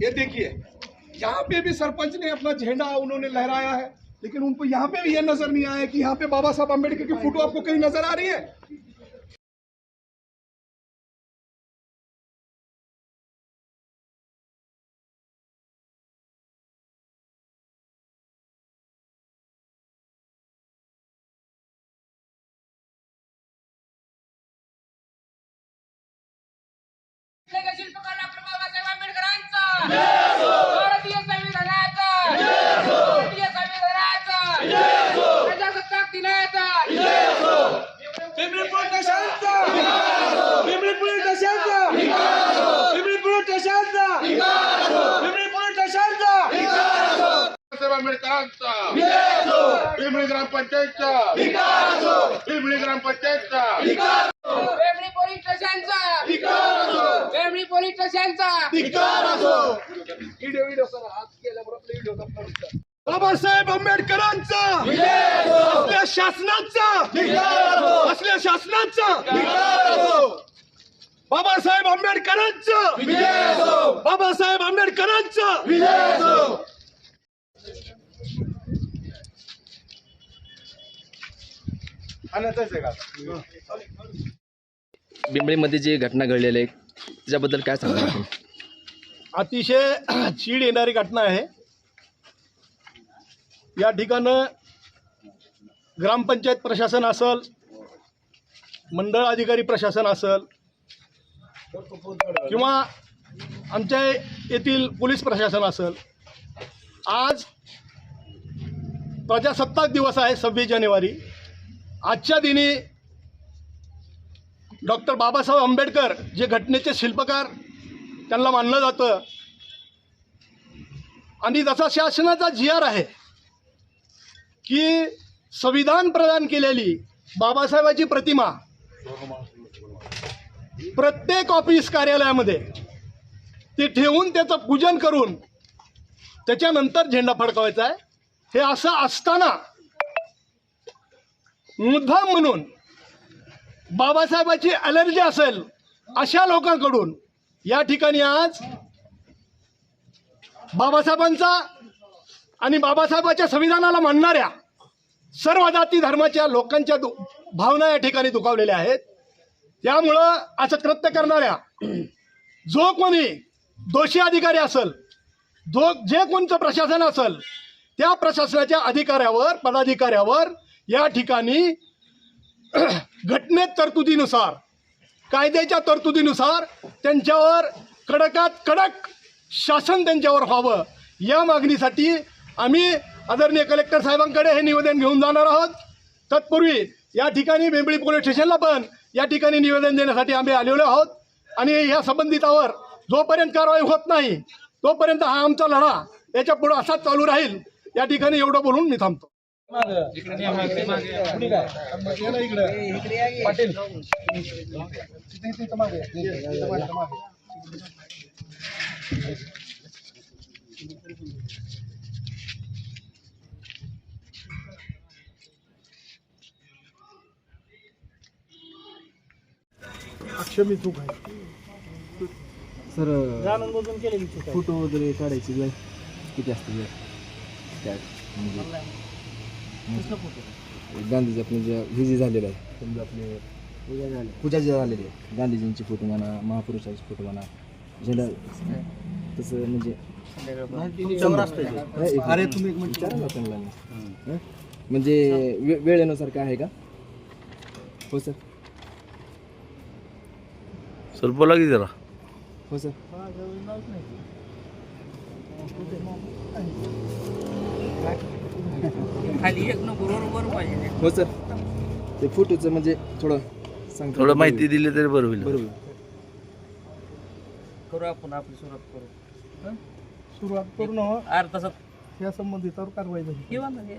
ये देखिए यहाँ पे भी सरपंच ने अपना झंडा उन्होंने लहराया है लेकिन उनको यहाँ पे भी ये नजर नहीं आया कि यहाँ पे बाबा साहब अम्बेडकर की फोटो आपको कहीं नजर आ रही है आपल्या शिल्पकार डॉक्टर बाबासाहेब आंबेडकरांचा भारतीय संविधानाचा भारतीय संविधानाचा प्रजासत्ताक दिनाचा पिंपरी पोलीस स्टेशनचा पिंपरी पोलीस स्टेशनचा पिंपरी पोलीस स्टेशनचा पिंपरी पोलीस स्टेशनचा बाबासाहेब आंबेडकरांचा पिंपरी ग्रामपंचायतचा. पिंपरी ग्रामपंचायतचा. वेमणी पोलीस स्टेशनचा. वेमणी पोलीस स्टेशनचा. व्हिडिओ व्हिडिओ करा. हात केल्याबरोबर आपले व्हिडिओ करा. बाबासाहेब आंबेडकरांचा. असल्या शासनाचा. असल्या शासनाचा. बाबासाहेब आंबेडकरांचा. बाबासाहेब आंबेडकरांचा. बिंबळीमध्ये जी घटना घडलेली आहे त्याच्याबद्दल काय सांगणार आपण? अतिशय चीड येणारी घटना आहे. या ठिकाणं ग्रामपंचायत प्रशासन असल मंडळ अधिकारी प्रशासन असल किंवा आमच्या येथील पोलीस प्रशासन असल आज प्रजासत्ताक दिवस आहे सव्वीस जानेवारी. आजच्या दिनी डॉक्टर बाबासाहेब आंबेडकर जे घटनेचे शिल्पकार त्यांना मानलं जातं. आणि जसा शासनाचा जी आर आहे की संविधान प्रदान केलेली बाबासाहेबाची प्रतिमा प्रत्येक ऑफिस कार्यालयामध्ये ते ठेवून त्याचं पूजन करून त्याच्यानंतर झेंडा फडकवायचा आहे. हे असं असताना मुद्दाम म्हणून बाबासाहेबाची ॲलर्जी असेल अशा लोकांकडून या ठिकाणी आज बाबासाहेबांचा आणि बाबासाहेबाच्या संविधानाला मानणाऱ्या सर्व जाती धर्माच्या लोकांच्या दु भावना या ठिकाणी दुखावलेल्या आहेत. त्यामुळं असं कृत्य करणाऱ्या जो कोणी दोषी अधिकारी असेल जो जे कोणचं प्रशासन असेल त्या प्रशासनाच्या अधिकाऱ्यावर पदाधिकाऱ्यावर या ठिकाणी घटनेत तरतुदीनुसार कायद्याच्या तरतुदीनुसार त्यांच्यावर कडकात कडक शासन त्यांच्यावर व्हावं या मागणीसाठी आम्ही आदरणीय कलेक्टर साहेबांकडे हे निवेदन घेऊन जाणार आहोत. तत्पूर्वी या ठिकाणी बेंबळी पोलीस स्टेशनला पण या ठिकाणी निवेदन देण्यासाठी आम्ही आलेलो आहोत. आणि ह्या संबंधितावर जोपर्यंत कारवाई होत नाही तोपर्यंत हा आमचा लढा याच्या पुढं असाच चालू राहील. या ठिकाणी एवढं बोलून मी थांबतो. अक्षमी चूक आहे. सर फ़ोटो वगैरे काढायची वेळ किती असते? वेळ? त्या म्हणजे गांधीजी आपले जे हे जे झालेलं आहे. समजा आपले पूजा जे झालेली आहे. गांधीजींचे फ़ोटो म्हणा महापुरुषाचे फ़ोटो म्हणा झेंडा तसं म्हणजे अरे तुम्ही एक मिनिट. विचारा ना त्यांना. मी. हं? म्हणजे वे- वेळेनुसार काय आहे का? हो सर. सर बोला की जरा. हो सर. खाली एक नको बरोबर पाहिजे. हो सर. ते फोटोचं म्हणजे थोडं सांगता. थोडं माहिती दिली तरी बरं होईल. बरोबर करू आपण आपली सुरुवात करू. सुरुवात करून अर्ध तासात. या संबंधितावर कारवाई झाली. किंवा हे.